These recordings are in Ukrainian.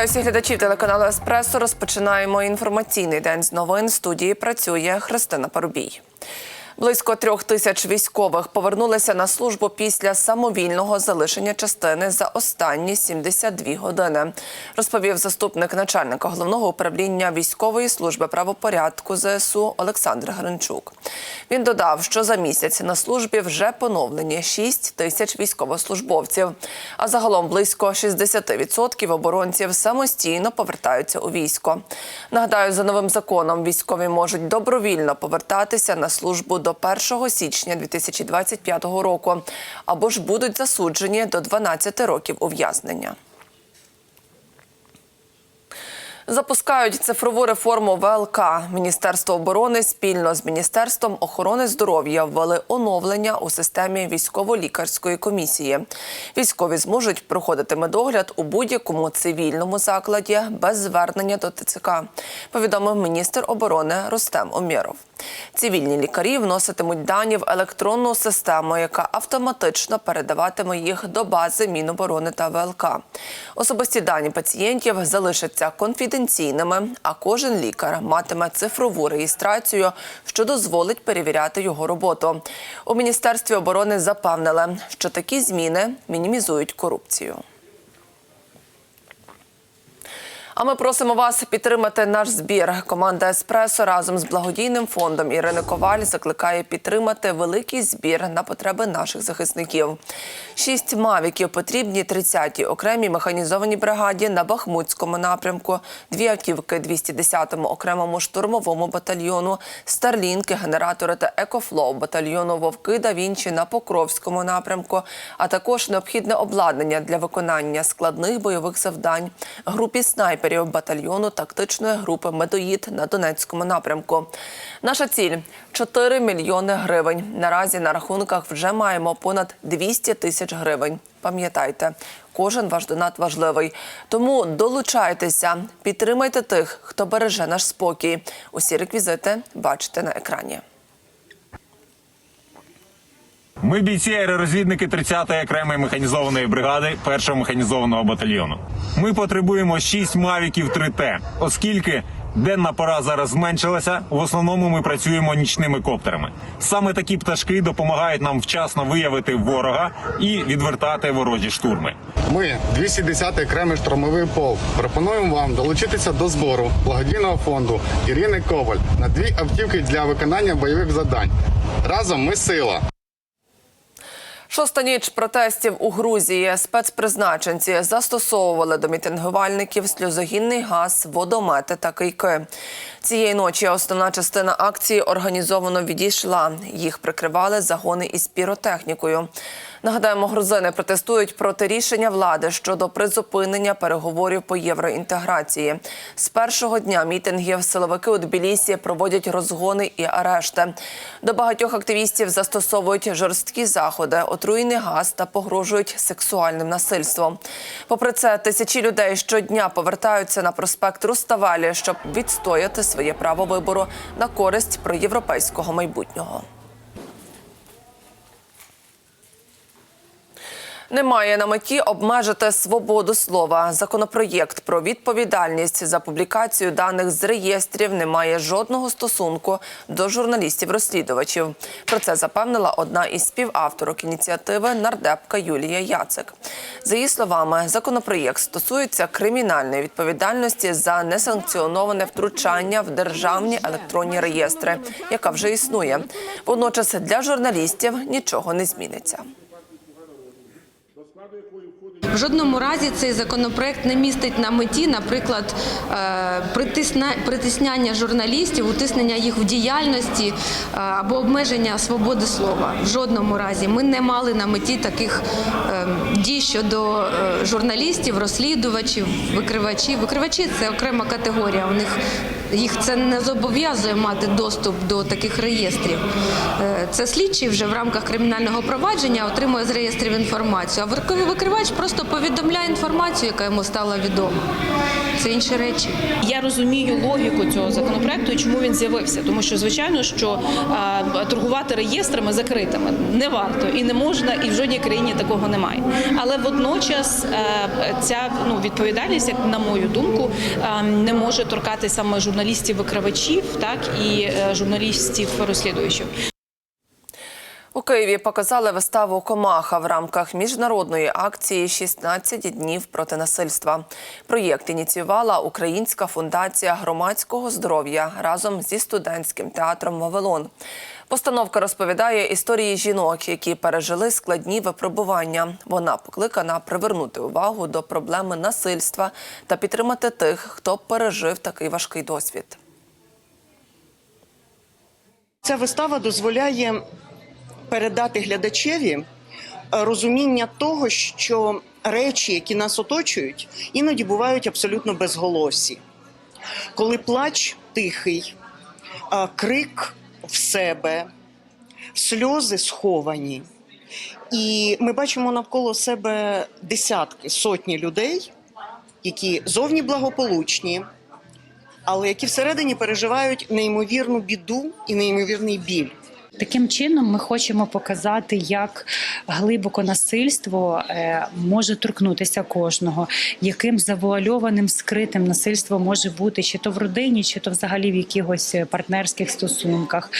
Вітаю всіх глядачів телеканалу Еспресо. Розпочинаємо інформаційний день з новин. Студії працює Христина Парубій. Близько трьох тисяч військових повернулися на службу після самовільного залишення частини за останні 72 години, розповів заступник начальника головного управління військової служби правопорядку ЗСУ Олександр Гринчук. Він додав, що за місяць на службі вже поновлені 6 тисяч військовослужбовців. А загалом близько 60% оборонців самостійно повертаються у військо. Нагадаю, за новим законом військові можуть добровільно повертатися на службу до 1 січня 2025 року або ж будуть засуджені до 12 років ув'язнення. Запускають цифрову реформу ВЛК. Міністерство оборони спільно з Міністерством охорони здоров'я ввели оновлення у системі військово-лікарської комісії. Військові зможуть проходити медогляд у будь-якому цивільному закладі без звернення до ТЦК. Повідомив міністр оборони Рустем Омєров. Цивільні лікарі вноситимуть дані в електронну систему, яка автоматично передаватиме їх до бази Міноборони та ВЛК. Особисті дані пацієнтів залишаться конфіденційними, а кожен лікар матиме цифрову реєстрацію, що дозволить перевіряти його роботу. У міністерстві оборони запевнили, що такі зміни мінімізують корупцію. А ми просимо вас підтримати наш збір. Команда Еспресо разом з благодійним фондом Ірини Коваль закликає підтримати великий збір на потреби наших захисників. Шість мавіків потрібні 30-й окремій механізованій бригаді на Бахмутському напрямку, дві автівки 210-му окремому штурмовому батальйону, старлінки, генератори та екофлоу батальйону Вовки да Вінчі на Покровському напрямку, а також необхідне обладнання для виконання складних бойових завдань групі снайперів батальйону тактичної групи Медоїд на Донецькому напрямку. Наша ціль 4 мільйони гривень. Наразі на рахунках вже маємо понад 200 тисяч гривень. Пам'ятайте, кожен ваш донат важливий. Тому долучайтеся, підтримайте тих, хто береже наш спокій. Усі реквізити бачите на екрані. Ми бійці аеророзвідники 30-ї окремої механізованої бригади першого механізованого батальйону. Ми потребуємо 6 мавіків 3Т, оскільки денна пора зараз зменшилася. В основному ми працюємо нічними коптерами. Саме такі пташки допомагають нам вчасно виявити ворога і відвертати ворожі штурми. Ми, 210-й окремий штурмовий полк, пропонуємо вам долучитися до збору благодійного фонду Ірини Коваль на дві автівки для виконання бойових завдань. Разом ми сила. Шоста ніч протестів у Грузії спецпризначенці застосовували до мітингувальників сльозогінний газ, водомети та кийки. Цієї ночі основна частина акції організовано відійшла. Їх прикривали загони із піротехнікою. Нагадаємо, грузини протестують проти рішення влади щодо призупинення переговорів по євроінтеграції. З першого дня мітингів силовики у Тбілісі проводять розгони і арешти. До багатьох активістів застосовують жорсткі заходи, отруєний газ та погрожують сексуальним насильством. Попри це, тисячі людей щодня повертаються на проспект Руставелі, щоб відстояти своє право вибору на користь проєвропейського майбутнього. Немає на меті обмежити свободу слова. Законопроєкт про відповідальність за публікацію даних з реєстрів не має жодного стосунку до журналістів-розслідувачів. Про це запевнила одна із співавторок ініціативи нардепка Юлія Яцик. За її словами, законопроєкт стосується кримінальної відповідальності за несанкціоноване втручання в державні електронні реєстри, яка вже існує. Водночас для журналістів нічого не зміниться. В жодному разі цей законопроект не містить на меті, наприклад, е, притисняння журналістів, утиснення їх в діяльності е, або обмеження свободи слова. В жодному разі ми не мали на меті таких е, дій щодо журналістів, розслідувачів, викривачів. Викривачі це окрема категорія. У них їх це не зобов'язує мати доступ до таких реєстрів. Це слідчий вже в рамках кримінального провадження отримує з реєстрів інформацію. А викривач просто повідомляє інформацію, яка йому стала відома. Це інші речі. Я розумію логіку цього законопроекту і чому він з'явився. Тому що, звичайно, що а, торгувати реєстрами закритими не варто і не можна, і в жодній країні такого немає. Але водночас е, ця ну відповідальність, як на мою думку, е, не може торкати саме журналістів-викривачів, так і е, журналістів-розслідувачів. У Києві показали виставу Комаха в рамках міжнародної акції «16 днів проти насильства. Проєкт ініціювала Українська фундація громадського здоров'я разом зі студентським театром Вавилон. Постановка розповідає історії жінок, які пережили складні випробування. Вона покликана привернути увагу до проблеми насильства та підтримати тих, хто пережив такий важкий досвід. Ця вистава дозволяє передати глядачеві е, розуміння того, що речі, які нас оточують, іноді бувають абсолютно безголосі. Коли плач тихий, крик в себе, сльози сховані. І ми бачимо навколо себе десятки, сотні людей, які зовні благополучні, але які всередині переживають неймовірну біду і неймовірний біль. Таким чином, ми хочемо показати, як глибоко насильство е, може торкнутися кожного, яким завуальованим скритим насильство може бути чи то в родині, чи то взагалі в якихось партнерських стосунках.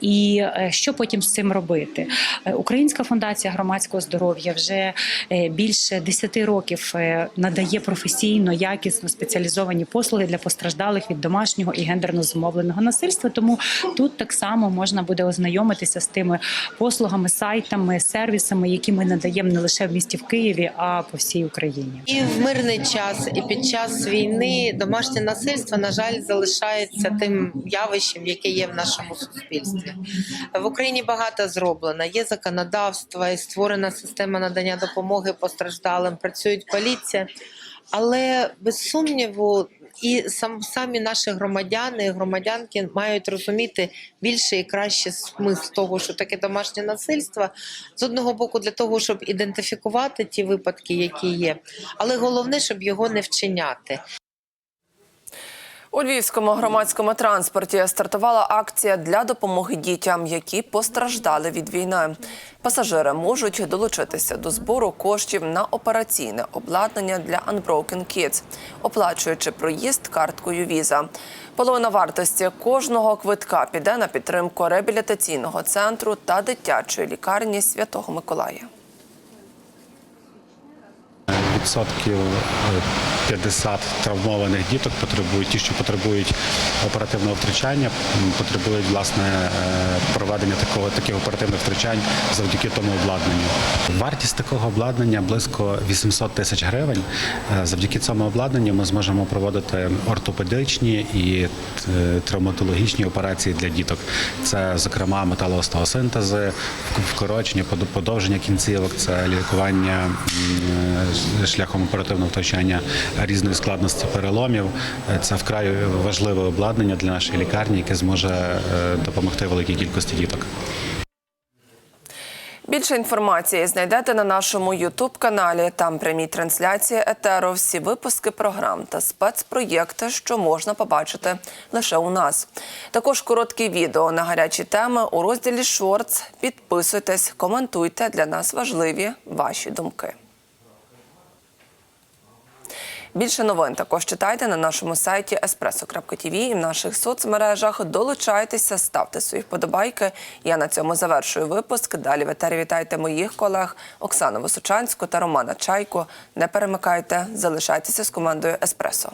І е, що потім з цим робити? Е, Українська фундація громадського здоров'я вже е, більше 10 років е, надає професійно, якісно спеціалізовані послуги для постраждалих від домашнього і гендерно зумовленого насильства. Тому тут так само можна буде ознайомитися з тими послугами, сайтами, сервісами, які ми надаємо не лише в місті в Києві, а по всій Україні. І в мирний час, і під час війни домашнє насильство, на жаль, залишається тим явищем, яке є в нашому суспільстві. В Україні багато зроблено. Є законодавство, і створена система надання допомоги постраждалим. Працюють поліція, але без сумніву. І сам самі наші громадяни і громадянки мають розуміти більше і краще смисл того, що таке домашнє насильство з одного боку для того, щоб ідентифікувати ті випадки, які є, але головне, щоб його не вчиняти. У львівському громадському транспорті стартувала акція для допомоги дітям, які постраждали від війни. Пасажири можуть долучитися до збору коштів на операційне обладнання для Unbroken Kids, оплачуючи проїзд карткою Віза. Половина вартості кожного квитка піде на підтримку реабілітаційного центру та дитячої лікарні Святого Миколая. Відсотків е, 50 травмованих діток потребують ті, що потребують оперативного втручання, потребують власне е, проведення такого таких оперативних втручань завдяки тому обладнанню. Вартість такого обладнання близько 800 тисяч гривень. Е, Завдяки цьому обладнанню ми зможемо проводити ортопедичні і е, травматологічні операції для діток. Це, зокрема, металоостеосинтези, вкорочення, подовження кінцівок, це лікування е, шляхом оперативного втручання різної складності переломів. Е, Це вкрай важливе обладнання для нашої лікарні, яке зможе е, допомогти великій кількості діток. Більше інформації знайдете на нашому Ютуб-каналі. Там прямі трансляції етеру, всі випуски програм та спецпроєкти, що можна побачити лише у нас. Також короткі відео на гарячі теми у розділі Шортс. Підписуйтесь, коментуйте. Для нас важливі ваші думки. Більше новин також читайте на нашому сайті espresso.tv і в наших соцмережах. Долучайтеся, ставте свої вподобайки. Я на цьому завершую випуск. Далі в етері вітайте моїх колег Оксану Височанську та Романа Чайку. Не перемикайте, залишайтеся з командою Еспресо.